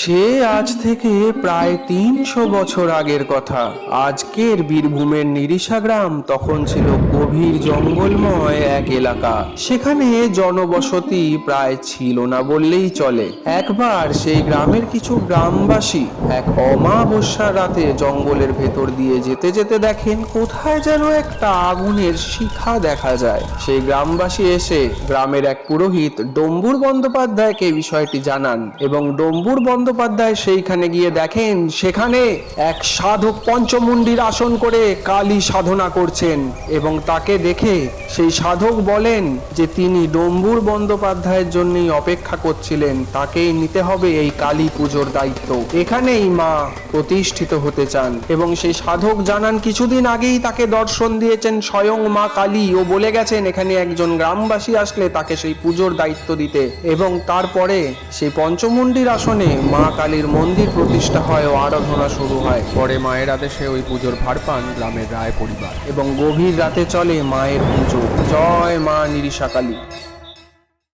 সে আজ থেকে প্রায় তিনশো বছর আগের কথা। আজকের বীরভূমের নিরিশা গ্রাম তখন ছিল গভীর জঙ্গলময় এক এলাকা। সেখানে জনবসতি প্রায় ছিল না বললেই চলে। একবার সেই গ্রামের কিছু গ্রামবাসী এক অমাবস্যার রাতে জঙ্গলের ভেতর দিয়ে যেতে যেতে দেখেন, কোথায় যেন একটা আগুনের শিখা দেখা যায়। সেই গ্রামবাসী এসে গ্রামের এক পুরোহিত ডম্বুর বন্দ্যোপাধ্যায়কে বিষয়টি জানান এবং ডম্বুর বন্দ্যোপাধ্যায় সেইখানে গিয়ে দেখেন সেখানে এক সাধক পঞ্চমুণ্ডির আসন করে কালী সাধনা করছেন এবং তাকে দেখে সেই সাধক বলেন যে তিনি ডম্বুর বন্দ্যোপাধ্যায়ের জন্যই অপেক্ষা করছিলেন, তাকেই নিতে হবে এই কালী পুজোর দায়িত্ব। এখানেই মা প্রতিষ্ঠিত হতে চান এবং সেই সাধক জানান, কিছুদিন আগেই তাকে দর্শন দিয়েছেন স্বয়ং মা কালী। ও বলে গেছেন, এখানে একজন গ্রামবাসী আসলে তাকে সেই পুজোর দায়িত্ব দিতে। এবং তারপরে সেই পঞ্চমুণ্ডির আসনে মা কালীর মন্দির প্রতিষ্ঠা হয় ও আরাধনা শুরু হয়। পরে মায়ের আদেশে ওই পুজোর ভার পান গ্রামের রায় পরিবার। এবং গভীর রাতে চলে মায়ের পুজো। জয় মা নিরিশা কালী